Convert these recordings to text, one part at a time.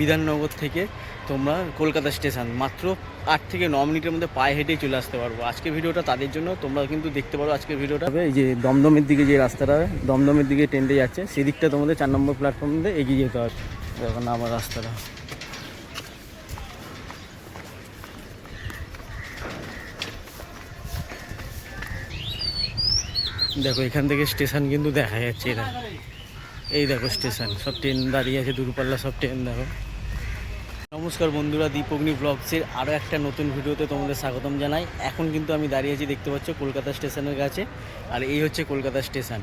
বিধাননগর থেকে তোমরা কলকাতা স্টেশন। মাত্র আট থেকে ন মিনিটের মধ্যে পায়ে হেঁটেই চলে আসতে পারব। আজকের ভিডিওটা তাদের জন্য, তোমরা কিন্তু দেখতে পারো আজকের ভিডিওটা। এই যে দমদমের দিকে যে রাস্তাটা, দমদমের দিকে ট্রেনটা যাচ্ছে, সেদিকটা তোমাদের চার নম্বর প্ল্যাটফর্ম দিয়ে এগিয়ে যেতে হবে। এখন আমার রাস্তাটা। দেখো, এখান থেকে স্টেশন কিন্তু দেখা যাচ্ছে এটা এই দেখো স্টেশন, সব ট্রেন দাঁড়িয়ে আছে, দূরপাল্লা সব ট্রেন দেখো। নমস্কার বন্ধুরা দীপগ্নি ব্লগসের আরও একটা নতুন ভিডিওতে তোমাদের স্বাগতম জানাই। এখন কিন্তু আমি দাঁড়িয়ে আছি, দেখতে পাচ্ছ, কলকাতা স্টেশনের কাছে। আর এই হচ্ছে কলকাতা স্টেশন।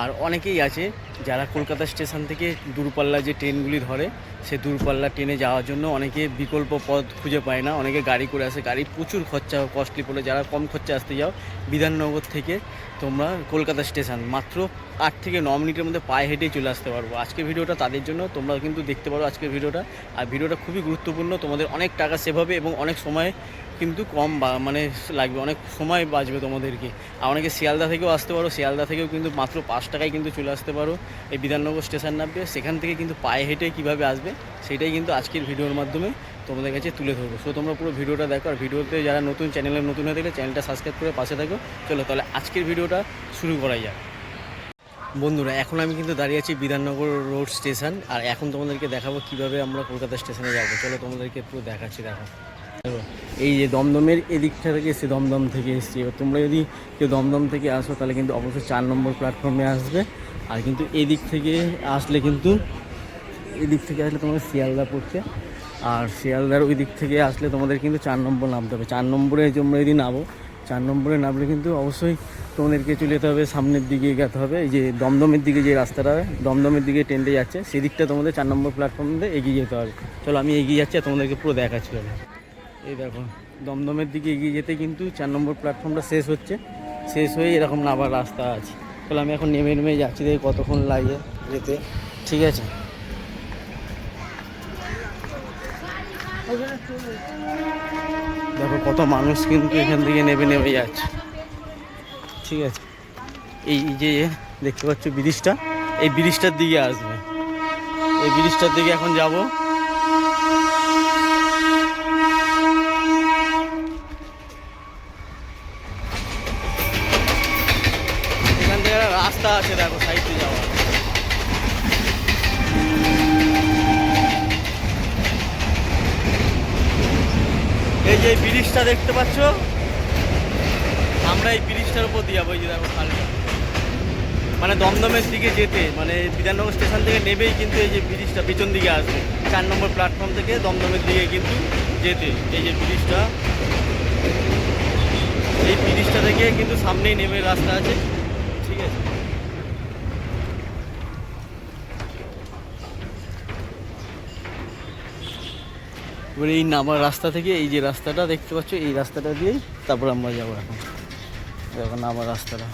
আর অনেকেই আছে যারা কলকাতা স্টেশন থেকে দূরপাল্লা যে ট্রেনগুলি ধরে, সে দূরপাল্লা ট্রেনে যাওয়ার জন্য অনেকে বিকল্প পথ খুঁজে পায় না। অনেকে গাড়ি করে আসে। গাড়ি প্রচুর খরচা কস্টলি পড়ে। যারা কম খরচা আসতে যাও, বিধাননগর থেকে তোমরা কলকাতা স্টেশন, মাত্র আট থেকে ন মিনিটের মধ্যে পায়ে হেঁটেই চলে আসতে পারব। আজকের ভিডিওটা তাদের জন্য তোমরা কিন্তু দেখতে পারো আজকের ভিডিওটা। আর ভিডিওটা খুবই গুরুত্বপূর্ণ। তোমাদের অনেক টাকা সেভ হবে এবং অনেক সময় কিন্তু কম মানে লাগবে অনেক সময় বাঁচবে তোমাদেরকে। আর অনেকে শিয়ালদা থেকেও আসতে পারো শিয়ালদা থেকেও কিন্তু মাত্র পাঁচ টাকায় কিন্তু চলে আসতে পারো। এই বিধাননগর স্টেশন নামবে সেখান থেকে কিন্তু পায়ে হেঁটে কীভাবে আসবে সেটাই কিন্তু আজকের ভিডিওর মাধ্যমে তোমাদের কাছে তুলে ধরবো। সো তোমরা পুরো ভিডিওটা দেখো আর ভিডিওতে যারা নতুন চ্যানেলে নতুন হয়ে থাকলে চ্যানেলটা সাবস্ক্রাইব করে পাশে থাকো। চলো তাহলে আজকের ভিডিওটা শুরু করাই যাক। বন্ধুরা এখন আমি কিন্তু দাঁড়িয়ে আছি বিধাননগর রোড স্টেশন আর এখন তোমাদেরকে দেখাবো কীভাবে আমরা কলকাতা স্টেশনে যাব। চলো তোমাদেরকে পুরো দেখাচ্ছি দেখো দেখো, এই যে দমদমের এদিকটা থেকে এসে দমদম থেকে এসছি। এবার তোমরা যদি কেউ দমদম থেকে আসো, তাহলে কিন্তু অবশ্যই চার নম্বর প্ল্যাটফর্মে আসবে। আর কিন্তু এদিক থেকে আসলে কিন্তু এদিক থেকে আসলে তোমাদের শিয়ালদা পড়ছে আর শিয়ালদার ওই দিক থেকে আসলে তোমাদের কিন্তু চার নম্বর নামতে হবে। চার নম্বরে তোমরা যদি নামো, চার নম্বরে নামলে কিন্তু অবশ্যই তোমাদেরকে চলে যেতে হবে, সামনের দিকে এগাতে হবে। এই যে দমদমের দিকে যে রাস্তাটা, দমদমের দিকে ট্রেনটা যাচ্ছে, সেদিকটা তোমাদের চার নম্বর প্ল্যাটফর্ম এগিয়ে যেতে হবে। চলো আমি এগিয়ে যাচ্ছি আর তোমাদেরকে পুরো দেখাচ্ছি। এই দেখো, দমদমের দিকে এগিয়ে যেতে কিন্তু চার নম্বর প্ল্যাটফর্মটা শেষ হচ্ছে। শেষ হয়ে এরকম নামার রাস্তা আছে। তাহলে আমি এখন নেমে নেমে যাচ্ছি দেখি কতক্ষণ লাগে যেতে। ঠিক আছে? দেখো, কত মানুষ কিন্তু এখান থেকে নেমে নেমে যাচ্ছে। ঠিক আছে? এই যে দেখতে পাচ্ছ ব্রিজটা, এই ব্রিজটার দিকে আসবে। এই ব্রিজটার দিকে এখন যাব এখান থেকে একটা রাস্তা আছে দেখো, সাইডে যাওয়া। এই যে ব্রিজটা দেখতে পাচ্ছ? আমরা এই ব্রিজটার উপর দিয়ে যাব, এই যে দেখো খালটা। মানে দমদমের দিকে যেতে মানে বিধাননগর স্টেশন থেকে নেবেই কিন্তু এই যে ব্রিজটা পিছন দিকে আসবে। চার নম্বর প্ল্যাটফর্ম থেকে দমদমের দিকে কিন্তু যেতে, এই যে ব্রিজটা। এই ব্রিজটা থেকে কিন্তু সামনেই নেমে রাস্তা আছে ঠিক আছে এবার এই নামার রাস্তা থেকে এই যে রাস্তাটা দেখতে পাচ্ছ, এই রাস্তাটা দিয়েই তারপর আমরা যাব এখন। এখন নামার রাস্তাটা।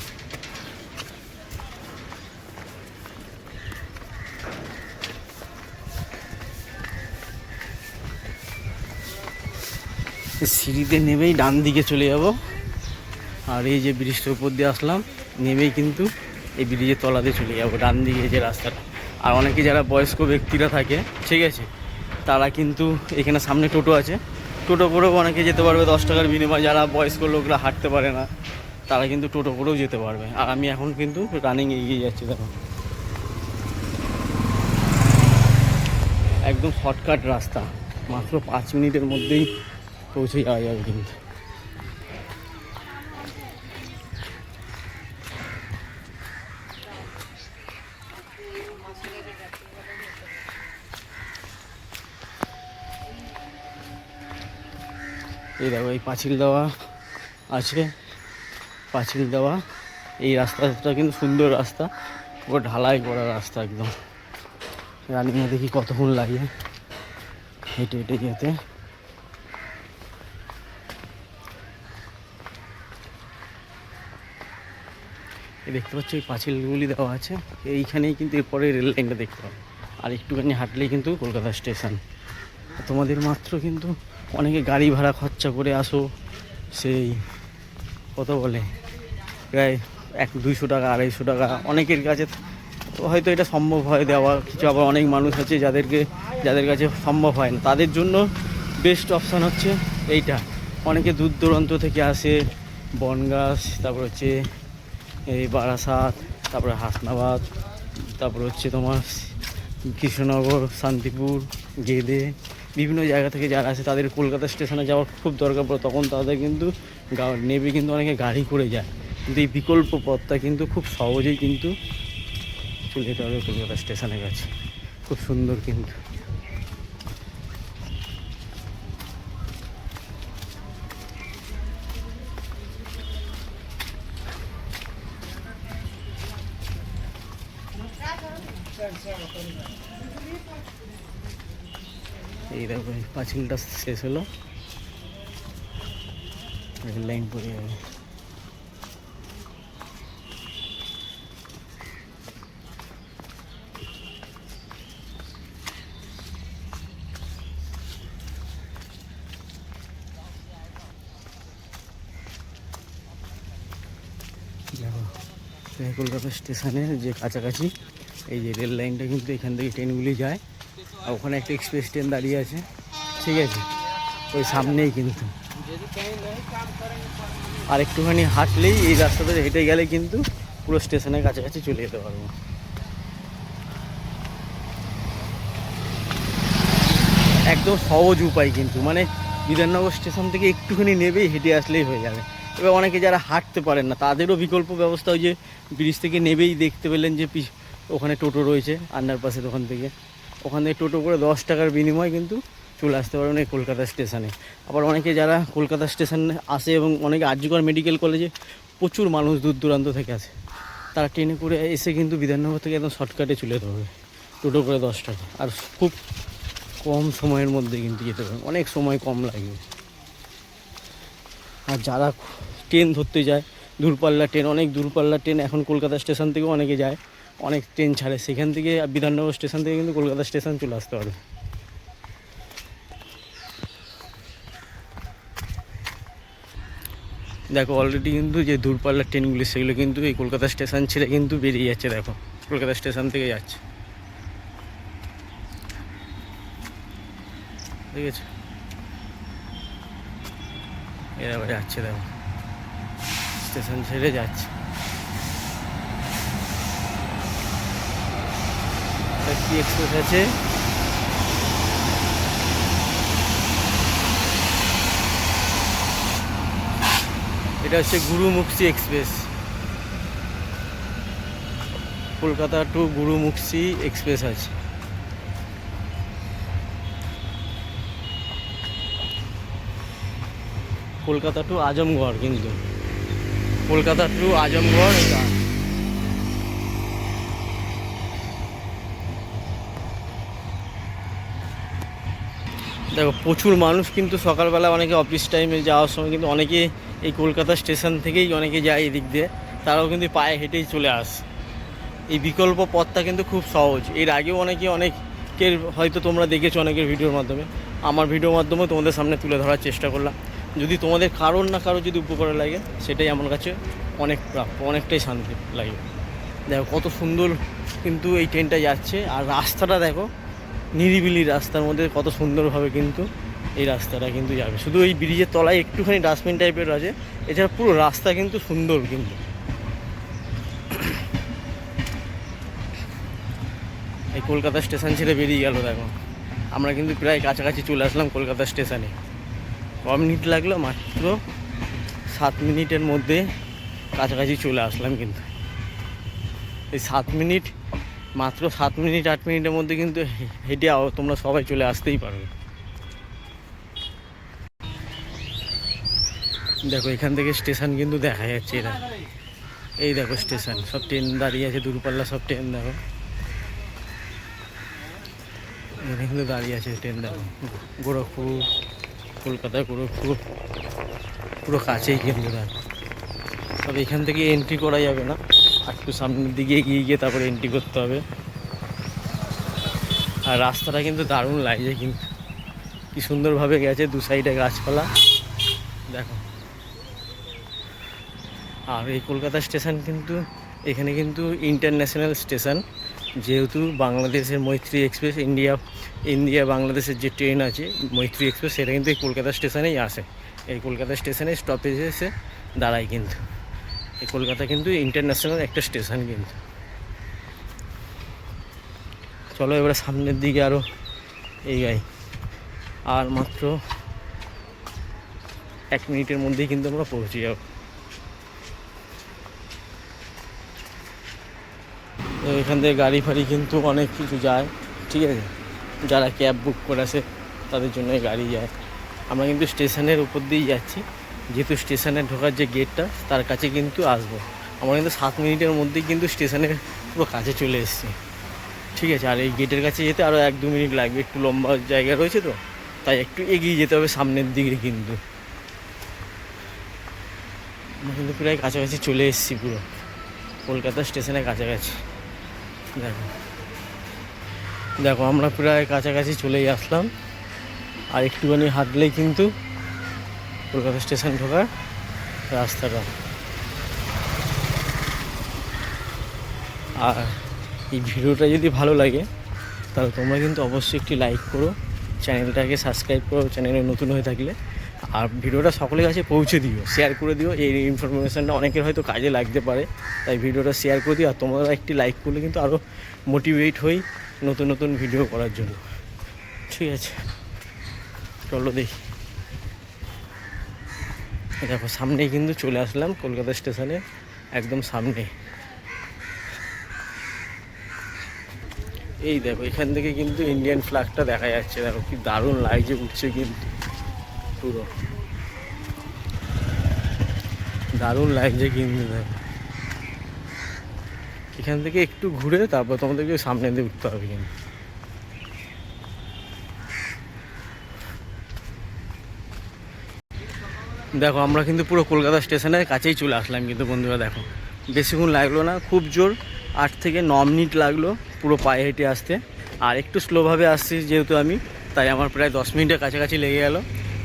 সিঁড়িতে নেমেই ডান দিকে চলে যাব। আর এই যে ব্রিজটার উপর দিয়ে আসলাম, নেমেই কিন্তু এই ব্রিজের তলাতে চলে যাব, ডান দিকে যে রাস্তাটা। আর অনেকে যারা বয়স্ক ব্যক্তিরা থাকে, ঠিক আছে? তারা কিন্তু এখানে সামনে টোটো আছে। টোটো করেও অনেকে যেতে পারবে, দশ টাকার বিনিময়ে। যারা বয়স্ক লোকরা হাঁটতে পারে না। তারা কিন্তু টোটো করেও যেতে পারবে। আর আমি এখন কিন্তু রানিং এগিয়ে যাচ্ছি, দেখো। একদম শর্টকাট রাস্তা। মাত্র পাঁচ মিনিটের মধ্যেই পৌঁছে যাওয়া যাবে কিন্তু। এই দেখো, এই পাঁচিল দেওয়া আছে। পাঁচিল দেওয়া। এই রাস্তাটা কিন্তু সুন্দর রাস্তা। পুরো ঢালাই করা রাস্তা একদম। রানিংয়ে দেখি কতক্ষণ লাগে হেঁটে হেঁটে যেতে। দেখতে পাচ্ছ, এই পাঁচিলগুলি দেওয়া আছে। এইখানেই কিন্তু এরপরে রেল লাইনটা দেখতে পাবো আর একটুখানি হাঁটলেই কিন্তু কলকাতা স্টেশন। তোমাদের মাত্র কিন্তু অনেকে গাড়ি ভাড়া খরচা করে আসো, সেই কত বলে? প্রায় এক দুইশো টাকা, আড়াইশো টাকা, অনেকের কাছে হয়তো এটা সম্ভব হয় দেওয়া। কিছু আবার অনেক মানুষ আছে যাদেরকে, যাদের কাছে সম্ভব হয় না। তাদের জন্য বেস্ট অপশান হচ্ছে এইটা। অনেকে দূর দূরান্ত থেকে আসে, বনগাছ, তারপর হচ্ছে এই বারাসাত, তারপরে হাসনাবাদ, তারপর হচ্ছে তোমার কৃষ্ণনগর, শান্তিপুর, গেদে বিভিন্ন জায়গা থেকে যারা আসে, তাদের কলকাতা স্টেশনে যাওয়ার খুব দরকার পড়ে। তখন তাদের কিন্তু নেবে কিন্তু অনেকে গাড়ি করে যায়। কিন্তু এই বিকল্প পথটা কিন্তু খুব সহজেই কিন্তু চলে যেতে হবে কলকাতা স্টেশনের কাছে। খুব সুন্দর কিন্তু। এই পাঁচিলটা শেষ হলো। লাইন পড়ে যাবে। কলকাতা স্টেশনের যে কাছাকাছি, এই যে রেল লাইনটা কিন্তু এখান থেকে ট্রেনগুলি যায়। ওখানে একটা এক্সপ্রেস ট্রেন দাঁড়িয়ে আছে। ঠিক আছে? ওই সামনেই কিন্তু। আর একটুখানি হাঁটলেই এই রাস্তাতে হেঁটে গেলে কিন্তু পুরো স্টেশনের কাছাকাছি চলে যেতে পারব। একদম সহজ উপায় কিন্তু। মানে বিধাননগর স্টেশন থেকে একটুখানি নেবেই হেঁটে আসলেই হয়ে যাবে। এবার অনেকে যারা হাঁটতে পারেন না, তাদেরও বিকল্প ব্যবস্থা ওই যে ব্রিজ থেকে নেবেই দেখতে পেলেন যে ওখানে টোটো রয়েছে আন্ডারপাসের ওখান থেকে। ওখান থেকে টোটো করে দশ টাকার বিনিময়ে কিন্তু চলে আসতে পারবেন এই কলকাতা স্টেশনে। আবার অনেকে যারা কলকাতা স্টেশনে আসে এবং অনেকে আর্যকর মেডিকেল কলেজে প্রচুর মানুষ দূর দূরান্ত থেকে আসে, তারা ট্রেনে করে এসে কিন্তু বিধাননগর থেকে একদম শর্টকাটে চলে যেতে হবে টোটো করে দশ টাকা। আর খুব কম সময়ের মধ্যে কিন্তু যেতে পারবেন অনেক সময় কম লাগবে আর যারা ট্রেন ধরতে যায় দূরপাল্লা ট্রেন, অনেক দূরপাল্লা ট্রেন এখন কলকাতা স্টেশন থেকেও অনেকে যায়। অনেক ট্রেন ছাড়ে। সেখান থেকে বিধাননগর স্টেশন থেকে কিন্তু কলকাতা স্টেশন চলে আসতে পারে দেখো অলরেডি কিন্তু যে দূরপাল্লার ট্রেনগুলি, সেগুলো কিন্তু এই কলকাতা স্টেশন ছেড়ে কিন্তু বেরিয়ে যাচ্ছে, দেখো। কলকাতা স্টেশন থেকে যাচ্ছে। ঠিক আছে? এরা যাচ্ছে, দেখো। স্টেশন ছেড়ে যাচ্ছে। এক্সপ্রেস আছে। এটা হচ্ছে Gurumukhi express Kolkata to Gurumukhi express আছে। কলকাতা টু আজমগড় কিন্তু। কলকাতা টু আজমগড় এটা। দেখো, প্রচুর মানুষ কিন্তু সকালবেলা অনেকে অফিস টাইমে যাওয়ার সময় কিন্তু অনেকে এই কলকাতা স্টেশন থেকেই অনেকে যায় এদিক দিয়ে। তারাও কিন্তু পায়ে হেঁটেই চলে আসে। এই বিকল্প পথটা কিন্তু খুব সহজ। এর আগেও অনেকে, অনেকের হয়তো তোমরা দেখেছ অনেকের ভিডিওর মাধ্যমে। আমার ভিডিওর মাধ্যমে তোমাদের সামনে তুলে ধরার চেষ্টা করলাম। যদি তোমাদের কারোর না কারও যদি উপকার লাগে, সেটাই আমার কাছে অনেক প্রাপ্য, অনেকটাই শান্তি লাগে দেখো, কত সুন্দর কিন্তু এই ট্রেনটা যাচ্ছে। আর রাস্তাটা দেখো নিরিবিলি রাস্তার মধ্যে কত সুন্দরভাবে কিন্তু এই রাস্তাটা কিন্তু যাবে। শুধু এই ব্রিজের তলায় একটুখানি ডাস্টবিন টাইপের আছে, এছাড়া পুরো রাস্তা কিন্তু সুন্দর কিন্তু। এই কলকাতা স্টেশন ছেড়ে বেরিয়ে গেল দেখো। আমরা কিন্তু প্রায় কাছাকাছি চলে আসলাম কলকাতা স্টেশনে। ক মিনিট লাগল, মাত্র সাত মিনিটের মধ্যে কাছাকাছি চলে আসলাম কিন্তু। এই সাত মিনিট মাত্র সাত মিনিট, আট মিনিটের মধ্যে কিন্তু হেঁটে তোমরা সবাই চলে আসতেই পারবে। দেখো, এখান থেকে স্টেশন কিন্তু দেখা যাচ্ছে এরা। এই দেখো স্টেশন, সব ট্রেন দাঁড়িয়ে আছে, দূরপাল্লা সব ট্রেন, দেখো। এখানে কিন্তু দাঁড়িয়ে আছে ট্রেন, দেখো। গোরখপুর, কলকাতা গোরখপুর, পুরো কাছেই কিন্তু, দেখো। তবে এখান থেকে এন্ট্রি করা যাবে না। একটু সামনের দিকে এগিয়ে গিয়ে তারপরে এন্ট্রি করতে হবে। আর রাস্তাটা কিন্তু দারুণ লাগছে কিন্তু। কি সুন্দরভাবে গেছে দু সাইডে গাছপালা। দেখো। আর এই কলকাতা স্টেশন কিন্তু, এখানে কিন্তু ইন্টারন্যাশনাল স্টেশন যেহেতু বাংলাদেশের মৈত্রী এক্সপ্রেস ইন্ডিয়া ইন্ডিয়া বাংলাদেশের যে ট্রেন আছে, মৈত্রী এক্সপ্রেস সেটা কিন্তু এই কলকাতা স্টেশনেই আসে। এই কলকাতা স্টেশনে স্টপেজে এসে দাঁড়ায় কিন্তু। এই কলকাতা কিন্তু ইন্টারন্যাশনাল একটা স্টেশন কিন্তু। চলো এবারে সামনের দিকে আরও এই গাই আর মাত্র এক মিনিটের মধ্যেই কিন্তু আমরা পৌঁছে যাব। তো এখান থেকে গাড়ি ফাড়ি কিন্তু অনেক কিছু যায়, ঠিক আছে? যারা ক্যাব বুক করেছে তাদের জন্য গাড়ি যায়। আমরা কিন্তু স্টেশনের উপর দিয়েই যাচ্ছি। যেহেতু স্টেশনে ঢোকার যে গেটটা, তার কাছে কিন্তু আসব। আমরা কিন্তু সাত মিনিটের মধ্যেই কিন্তু স্টেশনের পুরো কাছে চলে এসেছি। ঠিক আছে, আর এই গেটের কাছে যেতে আরও এক দু মিনিট লাগবে, একটু লম্বা জায়গা রয়েছে তো, তাই একটু এগিয়ে যেতে হবে সামনের দিকে কিন্তু। আমরা কিন্তু প্রায় কাছাকাছি চলে এসেছি পুরো। কলকাতা স্টেশনের কাছাকাছি। দেখো। দেখো, আমরা প্রায় কাছাকাছি চলেই আসলাম। আর একটুখানি হাঁটলেই কিন্তু কলকাতা স্টেশন ঢোকার রাস্তাটা। আর এই ভিডিওটা যদি ভালো লাগে, তাহলে তোমরা কিন্তু অবশ্যই একটি লাইক করো, চ্যানেলটাকে সাবস্ক্রাইব করো, চ্যানেলে নতুন হয়ে থাকলে। আর ভিডিওটা সকলের কাছে পৌঁছে দিও, শেয়ার করে দিও, এই ইনফরমেশানটা অনেকের হয়তো কাজে লাগতে পারে, তাই ভিডিওটা শেয়ার করে দিও। আর তোমরা একটি লাইক করলে কিন্তু আরও মোটিভেট হই নতুন নতুন ভিডিও করার জন্য। ঠিক আছে, চলো দেখি। দেখো, সামনেই কিন্তু চলে আসলাম কলকাতা স্টেশনে, একদম সামনে এই দেখো, এখান থেকে কিন্তু ইন্ডিয়ান ফ্ল্যাগটা দেখা যাচ্ছে। দেখো, কি দারুণ লাগছে উঠছে কিন্তু, পুরো। দারুণ লাগছে কিন্তু দেখো। এখান থেকে একটু ঘুরে তারপর তোমাদেরকে সামনে দিয়ে উঠতে হবে কিন্তু। দেখো, আমরা কিন্তু পুরো কলকাতা স্টেশনের কাছেই চলে আসলাম কিন্তু বন্ধুরা, দেখো। বেশিক্ষণ লাগল না, খুব জোর, আট থেকে ন মিনিট লাগল পুরো পায়ে হেঁটে আসতে। আর একটু স্লোভাবে আসছি যেহেতু আমি, তাই আমার প্রায় দশ মিনিটের কাছাকাছি লেগে গেল।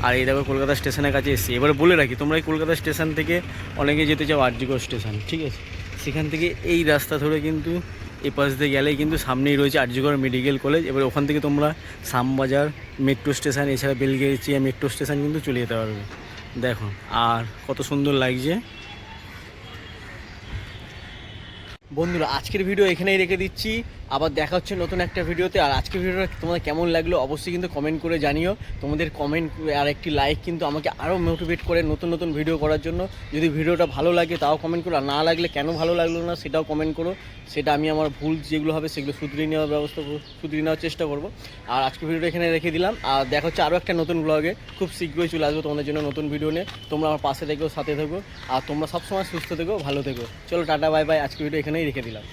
আর এই দেখো, কলকাতা স্টেশনের কাছে এসেছি। এবার বলে রাখি, তোমরা এই কলকাতা স্টেশন থেকে অনেকে যেতে চাও আরজিগড় স্টেশন, ঠিক আছে? সেখান থেকে এই রাস্তা ধরে কিন্তু এই পাশ দিয়ে গেলেই কিন্তু সামনেই রয়েছে আরজিগড় মেডিকেল কলেজ। এবার ওখান থেকে তোমরা শ্যামবাজার মেট্রো স্টেশন, এছাড়া বেলগেরিচিয়া মেট্রো স্টেশন কিন্তু চলে যেতে পারবে। দেখো আর কত সুন্দর লাগছে। বন্ধুরা আজকের ভিডিও এখানেই রেখে দিচ্ছি। আবার দেখা হচ্ছে নতুন একটা ভিডিওতে। আর আজকের ভিডিওটা তোমাদের কেমন লাগল অবশ্যই কিন্তু কমেন্ট করে জানিও। তোমাদের কমেন্ট আর একটি লাইক কিন্তু আমাকে আরও মোটিভেট করে নতুন নতুন ভিডিও করার জন্য। যদি ভিডিওটা ভালো লাগে তাও কমেন্ট করো, আর না লাগলে কেন ভালো লাগল না সেটাও কমেন্ট করো। সেটা আমি আমার ভুল যেগুলো হবে সেগুলো শুধরিয়ে নেওয়ার ব্যবস্থা শুধরিয়ে নেওয়ার চেষ্টা করব। আর আজকের ভিডিওটা এখানে রেখে দিলাম। আর দেখা হচ্ছে আরও একটা নতুন ব্লগে খুব শীঘ্রই চলে আসব তোমাদের জন্য নতুন ভিডিও নিয়ে। তোমরা আমার পাশে থেকেও সাথে থেকো। আর তোমরা সবসময় সুস্থ থেকো, ভালো থেকো। চলো টাটা বাই বাই আজকের ভিডিও এখানেই রেখে দিলাম।